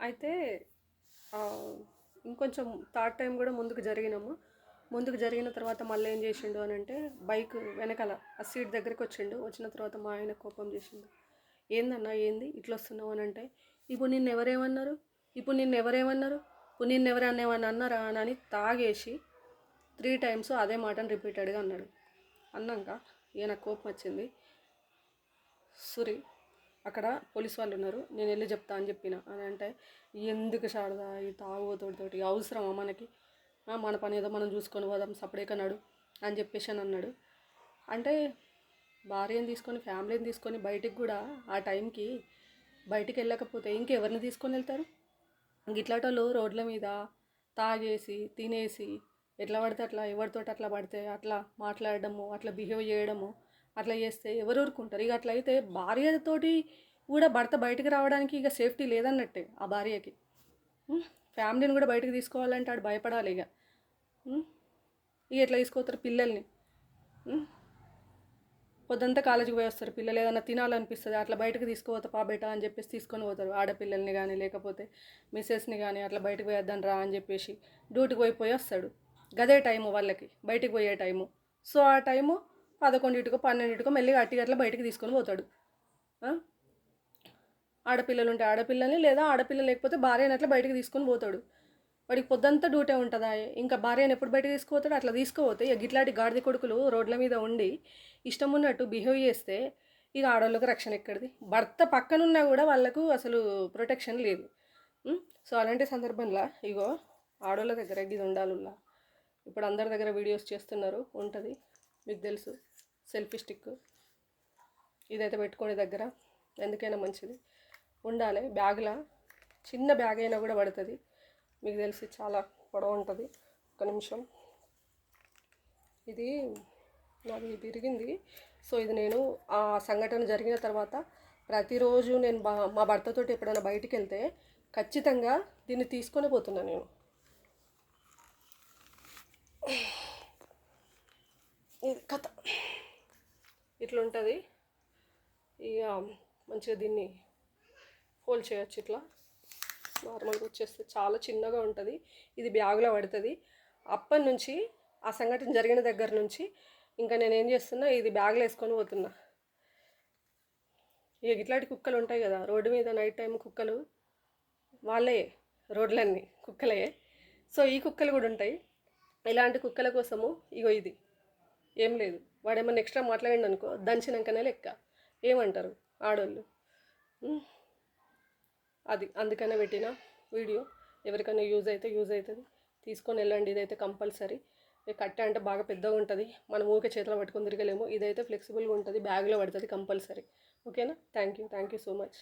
అయితే ఇంకొంచెం third time కూడా ముందుకు జరిగినాము. ముందుకు జరిగిన తర్వాత మళ్ళీ ఏం చేసిండు అని అంటే బైక్ వెనకాల ఆ సీట్ దగ్గరికి వచ్చిండు. వచ్చిన తర్వాత మా ఆయన కోపం చేసిండు. ఏందన్నా ఏంది? ఇట్లా వస్తున్నావు అని అంటే ఇప్పుడు నిన్ను ఎవరేమన్నారు? ఇప్పుడు నిన్ను ఎవరేమన్నారు? ఇప్పుడు నిన్ను ఎవరన్నా ఏమన్నా అన్నారా? అని అని తాగేసి త్రీ టైమ్స్ అదే మాటను రిపీటెడ్గా అన్నాడు. అన్నాక ఈయన కోపం వచ్చింది. సురి అక్కడ పోలీస్ వాళ్ళు ఉన్నారు నేను వెళ్ళి చెప్తా అని చెప్పిన. అని అంటే ఎందుకు శారదా? ఈ తాగుతోటితోటి అవసరమా మనకి? మన పని ఏదో మనం చూసుకొని పోదాం సపరేట్ అన్నాడు అని చెప్పేసి అని అన్నాడు. అంటే భార్యని తీసుకొని ఫ్యామిలీని తీసుకొని బయటికి కూడా ఆ టైంకి బయటికి వెళ్ళకపోతే ఇంకెవరిని తీసుకొని వెళ్తారు? గిట్లాటోళ్ళు రోడ్ల మీద తాగేసి తినేసి ఎట్లా పడితే అట్లా ఎవరితో అట్లా పడితే అట్లా మాట్లాడడము అట్లా బిహేవ్ చేయడము అట్లా చేస్తే ఎవరు ఊరుకుంటారు? ఇక అట్లా అయితే భార్యతోటి కూడా భర్త బయటకు రావడానికి ఇక సేఫ్టీ లేదన్నట్టే ఆ భార్యకి. ఫ్యామిలీని కూడా బయటకు తీసుకోవాలంటే ఆడు భయపడాలి ఇక. ఇక ఎట్లా తీసుకోతారు పిల్లల్ని? పొద్దంతా కాలేజీకి పోయి వస్తారు పిల్లలు. ఏదైనా తినాలనిపిస్తుంది అట్లా బయటకు తీసుకుపోతా పా బేట అని చెప్పేసి తీసుకొని పోతారు ఆడపిల్లల్ని కానీ లేకపోతే మిస్సెస్ని కానీ అట్లా బయటకు పోయేద్దాం రా అని చెప్పేసి డ్యూటీకి పోయి పోయి వస్తాడు. గదే టైము వాళ్ళకి బయటకు పోయే టైము. సో ఆ టైము పదకొండింటికో పన్నెండింటికో మెల్లిగా అట్టి అట్లా బయటకు తీసుకొని పోతాడు. ఆడపిల్లలు ఉంటే ఆడపిల్లని లేదా ఆడపిల్ల లేకపోతే భార్య అట్లా బయటకు తీసుకొని పోతాడు. వాడికి పొద్దంతా డ్యూటీ ఉంటుందా? ఇంకా భార్యను ఎప్పుడు బయటకు తీసుకుపోతాడు? అట్లా తీసుకుపోతే ఇక గిట్లాంటి గాడిద కొడుకులు రోడ్ల మీద ఉండి ఇష్టం ఉన్నట్టు బిహేవ్ చేస్తే ఇక ఆడవాళ్ళకి రక్షణ ఎక్కడిది? భర్త పక్కనున్నా కూడా వాళ్ళకు అసలు ప్రొటెక్షన్ లేదు. సో అలాంటి సందర్భంలో ఇగో ఆడవాళ్ళ దగ్గర ఇది ఉండాలి ఇప్పుడు అందరి దగ్గర వీడియోస్ చేస్తున్నారు. ఉంటుంది. మీకు తెలుసు. Selfie stick. ఇదైతే పెట్టుకోండి దగ్గర. ఎందుకైనా మంచిది. ఉండాలి. బ్యాగ్లా? చిన్న బ్యాగ్ అయినా కూడా పడుతుంది. మీకు తెలిసి చాలా పొడవు ఉంటుంది. ఒక నిమిషం. ఇది నాది పెరిగింది సో ఇది నేను ఆ సంఘటన జరిగిన తర్వాత ప్రతిరోజు నేను బా మా భర్తతోటి ఎప్పుడైనా బయటికి వెళ్తే ఖచ్చితంగా దీన్ని తీసుకొని పోతున్నా నేను. ఇది కథ. ఇట్లా ఉంటుంది ఇక మంచిగా దీన్ని ఫోల్డ్ చేయొచ్చు ఇట్లా. నార్మల్గా వచ్చేస్తే చాలా చిన్నగా ఉంటుంది. ఇది బ్యాగులో పడుతుంది. అప్పటి నుంచి ఆ సంఘటన జరిగిన దగ్గర నుంచి ఇంకా నేను ఏం చేస్తున్నా ఇది బ్యాగ్లో వేసుకొని పోతున్నా. ఇక ఇట్లాంటి కుక్కలు ఉంటాయి కదా రోడ్డు మీద నైట్ టైం కుక్కలు వాళ్ళే రోడ్లన్నీ కుక్కలే సో ఈ కుక్కలు కూడా ఉంటాయి. ఇలాంటి కుక్కల కోసము ఇగో ఇది. ఏం లేదు. వాడేమన్నా ఎక్స్ట్రా మాట్లాడండి అనుకో దంచినాకనే లెక్క. ఏమంటారు ఆడోళ్ళు? అది అందుకనే పెట్టిన వీడియో. ఎవరికైనా యూజ్ అయితే యూజ్ అవుతుంది. తీసుకొని వెళ్ళండి. ఇదైతే కంపల్సరీ. ఈ అంటే బాగా పెద్దగా ఉంటుంది. మనం ఊరికే చేతిలో పట్టుకొని తిరగలేము. ఇదైతే ఫ్లెక్సిబుల్గా ఉంటుంది. బ్యాగ్లో పడుతుంది కంపల్సరీ. ఓకేనా? Thank you thank you so much